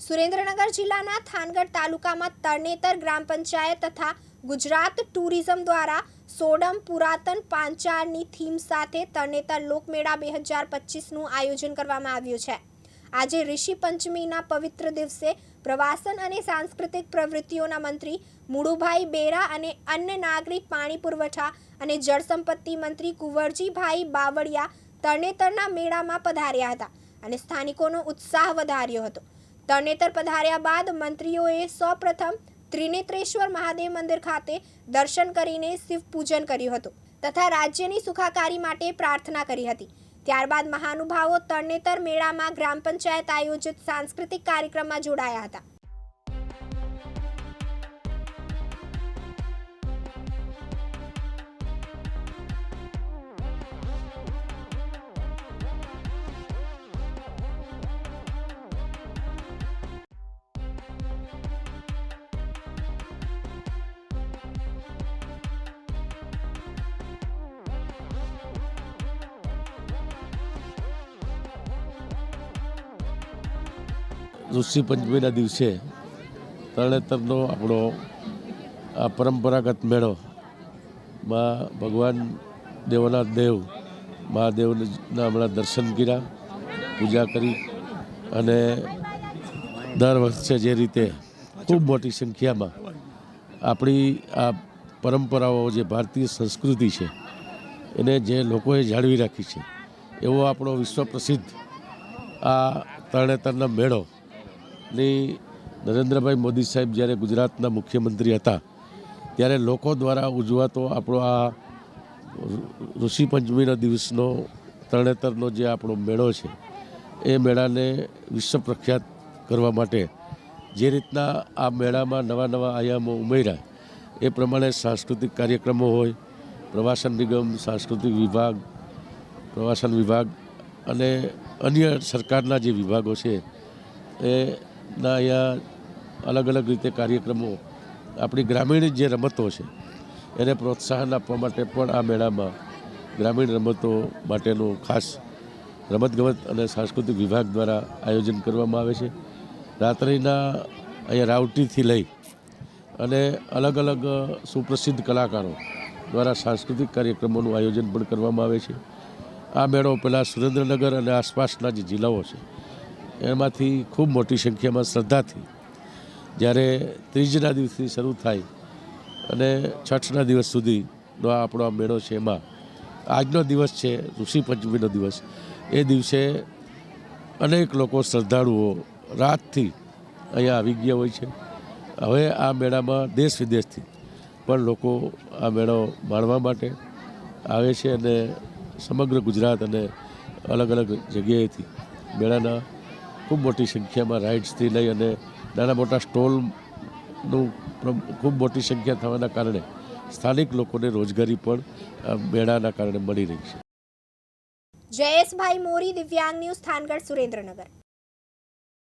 સુરેન્દ્રનગર જિલ્લાના થાનગઢ તાલુકામાં તરણેતર ગ્રામ પંચાયત તથા ગુજરાત ટુરિઝમ દ્વારા સોડમ પુરાતન પાંચાળની થીમ સાથે તરણેતર લોકમેળા બે હજાર પચીસનું આયોજન કરવામાં આવ્યું છે. આજે ઋષિ પંચમીના પવિત્ર દિવસે પ્રવાસન અને સાંસ્કૃતિક પ્રવૃત્તિઓના મંત્રી મુળુભાઈ બેરા અને અન્ય નાગરિક પાણી પુરવઠા અને જળસંપત્તિ મંત્રી કુંવરજીભાઈ બાવળિયા તરણેતરના મેળામાં પધાર્યા હતા અને સ્થાનિકોનો ઉત્સાહ વધાર્યો હતો. તરણેતર પધાર્યા બાદ મંત્રીઓએ સૌપ્રથમ ત્રિનેત્રેશ્વર મહાદેવ મંદિર ખાતે દર્શન કરીને શિવ પૂજન કર્યું હતું તથા રાજ્યની સુખાકારી માટે પ્રાર્થના કરી હતી. ત્યારબાદ મહાનુભાવો તરણેતર મેળામાં ગ્રામ પંચાયત આયોજિત સાંસ્કૃતિક કાર્યક્રમમાં જોડાયા હતા. ઋષિ પંચમીના દિવસે તરણેતરનો આપણો આ પરંપરાગત મેળો, માં ભગવાન દેવના દેવ, મહાદેવના હમણાં દર્શન કર્યા, પૂજા કરી અને દર વર્ષે જે રીતે ખૂબ મોટી સંખ્યામાં આપણી આ પરંપરાઓ જે ભારતીય સંસ્કૃતિ છે, એને જે લોકોએ જાળવી રાખી છે, એવો આપણો વિશ્વ પ્રસિદ્ધ આ તરણેતરનો મેળો ની નરેન્દ્રભાઈ મોદી સાહેબ જ્યારે ગુજરાતના મુખ્યમંત્રી હતા, ત્યારે લોકો દ્વારા ઉજવાતો આપણો આ ઋષિ પંચમીના દિવસનો તરણેતરનો જે આપણો મેળો છે, એ મેળાને વિશ્વ પ્રખ્યાત કરવા માટે જે રીતના આ મેળામાં નવા નવા આયામો ઉમેર્યા, એ પ્રમાણે સાંસ્કૃતિક કાર્યક્રમો હોય, પ્રવાસન નિગમ, સાંસ્કૃતિક વિભાગ, પ્રવાસન વિભાગ અને અન્ય સરકારના જે વિભાગો છે એના અહીંયા અલગ અલગ રીતે કાર્યક્રમો, આપણી ગ્રામીણ જે રમતો છે, એને પ્રોત્સાહન આપવા માટે પણ આ મેળામાં ગ્રામીણ રમતો માટેનું ખાસ રમતગમત અને સાંસ્કૃતિક વિભાગ દ્વારા આયોજન કરવામાં આવે છે. રાત્રિના અહીંયા રાવટીથી લઈ અને અલગ અલગ સુપ્રસિદ્ધ કલાકારો દ્વારા સાંસ્કૃતિક કાર્યક્રમોનું આયોજન પણ કરવામાં આવે છે. આ મેળો પહેલાં સુરેન્દ્રનગર અને આસપાસના જે જિલ્લાઓ છે એમાંથી ખૂબ મોટી સંખ્યામાં શ્રદ્ધાથી જ્યારે ત્રીજના દિવસથી શરૂ થાય અને છઠના દિવસ સુધીનો આ આપણો આ મેળો છે એમાં. આજનો દિવસ છે, ઋષિ પંચમીનો દિવસ. એ દિવસે અનેક લોકો શ્રદ્ધાળુઓ રાતથી અહીંયા આવી ગયા હોય છે. હવે આ મેળામાં દેશ વિદેશથી પણ લોકો આ મેળો માણવા માટે આવે છે અને સમગ્ર ગુજરાત અને અલગ અલગ જગ્યાએથી મેળાના ખૂબ મોટી સંખ્યામાં રાઇડ્સથી લઈ અને નાના મોટા સ્ટોલનું ખૂબ મોટી સંખ્યા થવાના કારણે સ્થાનિક લોકોને રોજગારી પણ મેળાના કારણે મળી રહી છે. જયેશભાઈ મોરી, દિવ્યાંગ ન્યૂઝ, થાનગઢ, સુરેન્દ્રનગર.